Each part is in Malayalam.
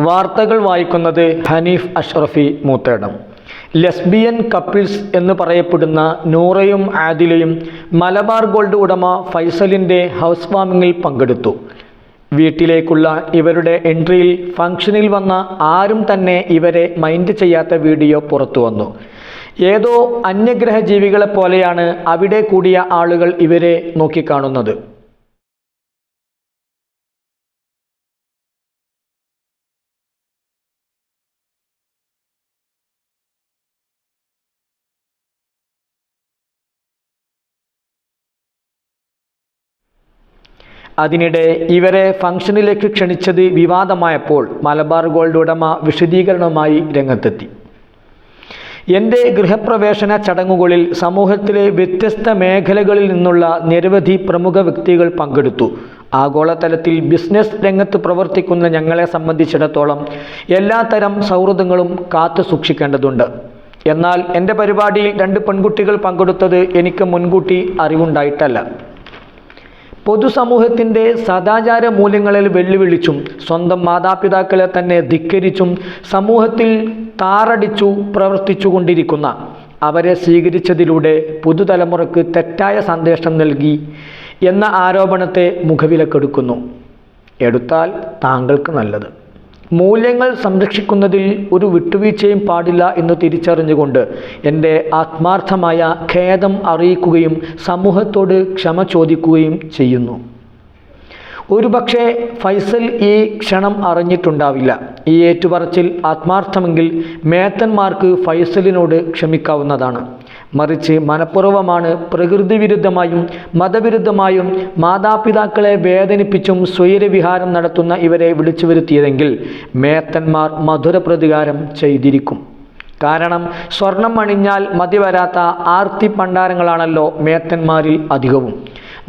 വാർത്തകൾ വായിക്കുന്നത് ഹനീഫ് അഷ്റഫി മൂത്തേടം. ലെസ്ബിയൻ കപ്പിൾസ് എന്ന് പറയപ്പെടുന്ന നൂറയും ആദിലയും മലബാർ ഗോൾഡ് ഉടമ ഫൈസലിന്റെ ഹൗസ് വാമിങ്ങിൽ പങ്കെടുത്തു. വീട്ടിലേക്കുള്ള ഇവരുടെ എൻട്രിയിൽ ഫംഗ്ഷനിൽ വന്ന ആരും തന്നെ ഇവരെ മൈൻഡ് ചെയ്യാത്ത വീഡിയോ പുറത്തു വന്നു. ഏതോ അന്യഗ്രഹ ജീവികളെ പോലെയാണ് അവിടെ കൂടിയ ആളുകൾ ഇവരെ നോക്കിക്കാണുന്നത്. അതിനിടെ ഇവരെ ഫംഗ്ഷനിലേക്ക് ക്ഷണിച്ചത് വിവാദമായപ്പോൾ മലബാർ ഗോൾഡ് ഉടമ വിശദീകരണവുമായി രംഗത്തെത്തി. എന്റെ ഗൃഹപ്രവേശന ചടങ്ങുകളിൽ സമൂഹത്തിലെ വ്യത്യസ്ത മേഖലകളിൽ നിന്നുള്ള നിരവധി പ്രമുഖ വ്യക്തികൾ പങ്കെടുത്തു. ആഗോളതലത്തിൽ ബിസിനസ് രംഗത്ത് പ്രവർത്തിക്കുന്ന ഞങ്ങളെ സംബന്ധിച്ചിടത്തോളം എല്ലാത്തരം സൗഹൃദങ്ങളും കാത്തു സൂക്ഷിക്കേണ്ടതുണ്ട്. എന്നാൽ എന്റെ പരിപാടിയിൽ രണ്ട് പെൺകുട്ടികൾ പങ്കെടുത്തത് എനിക്ക് മുൻകൂട്ടി അറിവുണ്ടായിട്ടല്ല. പൊതുസമൂഹത്തിന്റെ സദാചാര മൂല്യങ്ങളിൽ വെല്ലുവിളിച്ചും സ്വന്തം മാതാപിതാക്കളെ തന്നെ ധിക്കരിച്ചും സമൂഹത്തിൽ താറടിച്ചു പ്രവർത്തിച്ചു കൊണ്ടിരിക്കുന്ന അവരെ സ്വീകരിച്ചതിലൂടെ പുതുതലമുറക്ക് തെറ്റായ സന്ദേശം നൽകി എന്ന ആരോപണത്തെ മുഖവിലക്കെടുക്കുന്നു. എടുത്താൽ താങ്കൾക്ക് നല്ലത്. മൂല്യങ്ങൾ സംരക്ഷിക്കുന്നതിൽ ഒരു വിട്ടുവീഴ്ചയും പാടില്ല എന്ന് തിരിച്ചറിഞ്ഞുകൊണ്ട് എന്റെ ആത്മാർത്ഥമായ ഖേദം അറിയിക്കുകയും സമൂഹത്തോട് ക്ഷമ ചോദിക്കുകയും ചെയ്യുന്നു. ഒരുപക്ഷെ ഫൈസൽ ഈ ക്ഷണം അറിഞ്ഞിട്ടുണ്ടാവില്ല. ഈ ഏറ്റുപറച്ചിൽ ആത്മാർത്ഥമെങ്കിൽ മേത്തന്മാർക്ക് ഫൈസലിനോട് ക്ഷമിക്കാവുന്നതാണ്. മറിച്ച് മനഃപൂർവമാണ് പ്രകൃതി വിരുദ്ധമായും മതവിരുദ്ധമായും മാതാപിതാക്കളെ വേദനിപ്പിച്ചും സ്വൈരവിഹാരം നടത്തുന്ന ഇവരെ വിളിച്ചു വരുത്തിയതെങ്കിൽ മേത്തന്മാർ മധുര പ്രതികാരം ചെയ്തിരിക്കും. കാരണം സ്വർണം അണിഞ്ഞാൽ മതി വരാത്ത ആർത്തി പണ്ടാരങ്ങളാണല്ലോ മേത്തന്മാരിൽ അധികവും.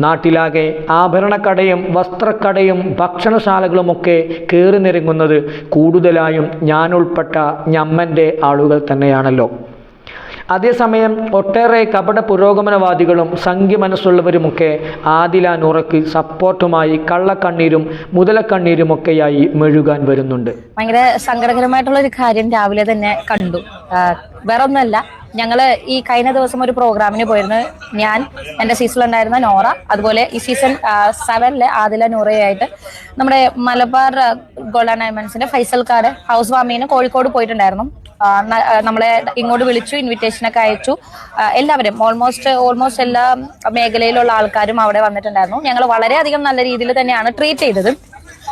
നാട്ടിലാകെ ആഭരണക്കടയും വസ്ത്രക്കടയും ഭക്ഷണശാലകളുമൊക്കെ കയറി നിരങ്ങുന്നത് കൂടുതലായും ഞാനുൾപ്പെട്ട ഞമ്മന്റെ ആളുകൾ തന്നെയാണല്ലോ. അതേസമയം ഒട്ടേറെ കപട പുരോഗമനവാദികളും സംഖ്യ മനസ്സുള്ളവരുമൊക്കെ ആദില സപ്പോർട്ടുമായി കള്ളക്കണ്ണീരും മുതലക്കണ്ണീരുമൊക്കെയായി മെഴുകാൻ വരുന്നുണ്ട്. ഭയങ്കര സങ്കടകരമായിട്ടുള്ള ഒരു കാര്യം രാവിലെ തന്നെ കണ്ടു. വേറെ ഒന്നല്ല ഞങ്ങൾ ഈ കഴിഞ്ഞ ദിവസം ഒരു പ്രോഗ്രാമിന് പോയിരുന്നു. ഞാൻ എന്റെ സീസണിലുണ്ടായിരുന്ന നോറ അതുപോലെ ഈ സീസൺ സെവനിലെ ആദില നൂറയായിട്ട് നമ്മുടെ മലബാർ ഗോൾഡ് ആൻഡ് ഡയമണ്ട്സിന്റെ ഫൈസൽക്കാരെ ഹൗസ് വാമിന് കോഴിക്കോട് പോയിട്ടുണ്ടായിരുന്നു. നമ്മളെ ഇങ്ങോട്ട് വിളിച്ചു ഇൻവിറ്റേഷൻ ഒക്കെ അയച്ചു. എല്ലാവരും ഓൾമോസ്റ്റ് ഓൾമോസ്റ്റ് എല്ലാ മേഖലയിലുള്ള ആൾക്കാരും അവിടെ വന്നിട്ടുണ്ടായിരുന്നു. ഞങ്ങൾ വളരെയധികം നല്ല രീതിയിൽ തന്നെയാണ് ട്രീറ്റ് ചെയ്തത്.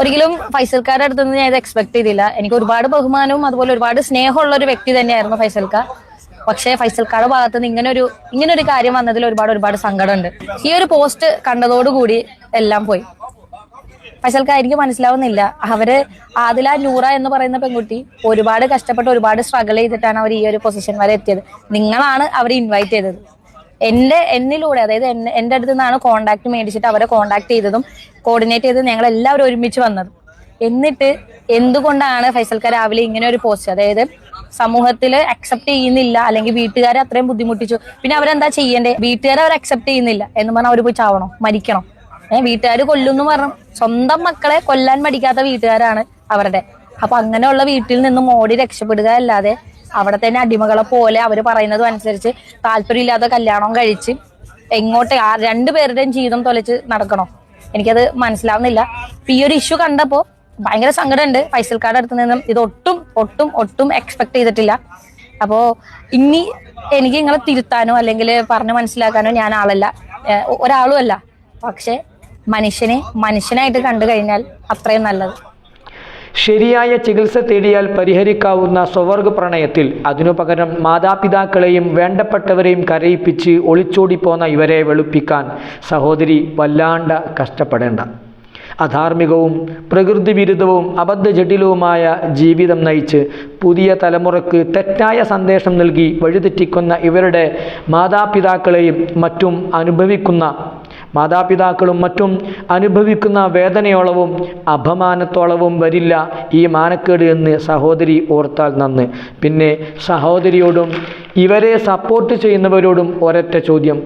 ഒരിക്കലും ഫൈസൽക്കാരുടെ അടുത്ത് നിന്ന് ഞാൻ ഇത് എക്സ്പെക്ട് ചെയ്തില്ല. എനിക്ക് ഒരുപാട് ബഹുമാനവും അതുപോലെ ഒരുപാട് സ്നേഹമുള്ള ഒരു വ്യക്തി തന്നെയായിരുന്നു ഫൈസൽക്കാർ പക്ഷേ ഫൈസൽക്കാരുടെ ഭാഗത്ത് നിന്ന് ഇങ്ങനെ ഒരു ഇങ്ങനെ ഒരു കാര്യം വന്നതിൽ ഒരുപാട് ഒരുപാട് സങ്കടമുണ്ട്. ഈ ഒരു പോസ്റ്റ് കണ്ടതോടുകൂടി എല്ലാം പോയി. ഫൈസൽക്ക എനിക്ക് മനസ്സിലാവുന്നില്ല. അവർ ആദില നൂറ എന്ന് പറയുന്ന പെൺകുട്ടി ഒരുപാട് കഷ്ടപ്പെട്ട് ഒരുപാട് സ്ട്രഗിൾ ചെയ്തിട്ടാണ് അവർ ഈ ഒരു പൊസിഷൻ വരെ എത്തിയത്. നിങ്ങളാണ് അവരെ ഇൻവൈറ്റ് ചെയ്തത്. എന്റെ എന്നിലൂടെ അതായത് എന്റെ അടുത്ത് നിന്നാണ് കോണ്ടാക്ട് മേടിച്ചിട്ട് അവരെ കോണ്ടാക്ട് ചെയ്തതും കോർഡിനേറ്റ് ചെയ്തത് ഞങ്ങൾ എല്ലാവരും ഒരുമിച്ച് വന്നത്. എന്നിട്ട് എന്തുകൊണ്ടാണ് ഫൈസൽക്ക രാവിലെ ഇങ്ങനെ ഒരു പോസ്റ്റ് അതായത് സമൂഹത്തിൽ അക്സെപ്റ്റ് ചെയ്യുന്നില്ല അല്ലെങ്കിൽ വീട്ടുകാരെ അത്രയും ബുദ്ധിമുട്ടിച്ചു. പിന്നെ അവരെന്താ ചെയ്യേണ്ടത് വീട്ടുകാരെ അവർ അക്സെപ്റ്റ് ചെയ്യുന്നില്ല എന്ന് പറഞ്ഞാൽ അവർ പോയി ചാവണോ? മരിക്കണം? ഏഹ് വീട്ടുകാർ കൊല്ലുന്നു പറഞ്ഞു. സ്വന്തം മക്കളെ കൊല്ലാൻ മടിക്കാത്ത വീട്ടുകാരാണ് അവരുടെ. അപ്പൊ അങ്ങനെയുള്ള വീട്ടിൽ നിന്നും ഓടി രക്ഷപ്പെടുക അല്ലാതെ അവിടെ തന്നെ അടിമകളെ പോലെ അവർ പറയുന്നതും അനുസരിച്ച് താല്പര്യമില്ലാതെ കല്യാണം കഴിച്ച് എങ്ങോട്ട് ആ രണ്ടുപേരുടെയും ജീവിതം തൊലച്ച് നടക്കണോ? എനിക്കത് മനസ്സിലാവുന്നില്ല. ഈ ഒരു ഇഷ്യൂ കണ്ടപ്പോ ഭയങ്കര സങ്കടമുണ്ട്. ഫൈസൽക്കാരുടെ അടുത്ത് നിന്നും ഇത് ഒട്ടും ഒട്ടും ഒട്ടും എക്സ്പെക്ട് ചെയ്തിട്ടില്ല. അപ്പോ ഇനി എനിക്ക് നിങ്ങളെ തിരുത്താനോ അല്ലെങ്കിൽ പറഞ്ഞു മനസ്സിലാക്കാനോ ഞാൻ ആളല്ല. ഒരാളുമല്ല ഒരാളും പക്ഷെ മനുഷ്യനെ മനുഷ്യനായിട്ട് കണ്ടു കഴിഞ്ഞാൽ അത്രയും നല്ലത്. ശരിയായ ചികിത്സ തേടിയാൽ പരിഹരിക്കാവുന്ന സ്വവർഗ പ്രണയത്തിൽ അതിനു പകരം മാതാപിതാക്കളെയും വേണ്ടപ്പെട്ടവരെയും കരയിപ്പിച്ച് ഒളിച്ചോടിപ്പോന്ന ഇവരെ വെളുപ്പിക്കാൻ സഹോദരി വല്ലാണ്ട കഷ്ടപ്പെടേണ്ട. അധാർമികവും പ്രകൃതി വിരുദ്ധവും അബദ്ധജടിലവുമായ ജീവിതം നയിച്ച് പുതിയ തലമുറയ്ക്ക് തെറ്റായ സന്ദേശം നൽകി വഴിതെറ്റിക്കുന്ന ഇവരുടെ മാതാപിതാക്കളെയും മറ്റും അനുഭവിക്കുന്ന മാതാപിതാക്കളും മറ്റും അനുഭവിക്കുന്ന വേദനയോളവും അപമാനത്തോളവും വരില്ല ഈ മാനക്കേട് എന്ന് സഹോദരി ഓർത്താൽ നന്ന്. പിന്നെ സഹോദരിയോടും ഇവരെ സപ്പോർട്ട് ചെയ്യുന്നവരോടും ഒരൊറ്റ ചോദ്യം.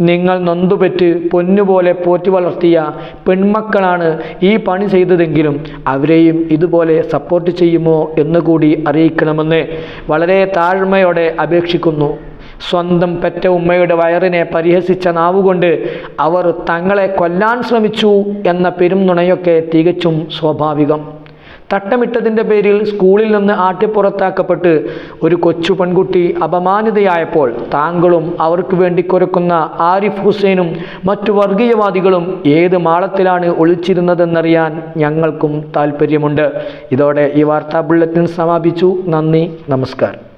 നിങ്ങൾ നൊന്തുപെറ്റ് പൊന്നുപോലെ പോറ്റി വളർത്തിയ പെൺമക്കളാണ് ഈ പണി ചെയ്തതെങ്കിലും അവരെയും ഇതുപോലെ സപ്പോർട്ട് ചെയ്യുമോ എന്നുകൂടി അറിയിക്കണമെന്ന് വളരെ താഴ്മയോടെ അപേക്ഷിക്കുന്നു. സ്വന്തം പെറ്റ ഉമ്മയുടെ വയറിനെ പരിഹസിച്ച നാവുകൊണ്ട് അവർ തങ്ങളെ കൊല്ലാൻ ശ്രമിച്ചു എന്ന പെരുംനുണയൊക്കെ തികച്ചും സ്വാഭാവികം. തട്ടമിട്ടതിന്റെ പേരിൽ സ്കൂളിൽ നിന്ന് ആട്ടിപ്പുറത്താക്കപ്പെട്ട് ഒരു കൊച്ചു പെൺകുട്ടി അപമാനിതയായപ്പോൾ താങ്കളും അവർക്ക് വേണ്ടി കുരക്കുന്ന ആരിഫ് ഹുസൈനും മറ്റു വർഗീയവാദികളും ഏത് മാളത്തിലാണ് ഒളിച്ചിരുന്നതെന്നറിയാൻ ഞങ്ങൾക്കും താല്പര്യമുണ്ട് ഇതോടെ ഈ വാർത്താ ബുള്ളറ്റിൻ സമാപിച്ചു. നന്ദി നമസ്കാരം.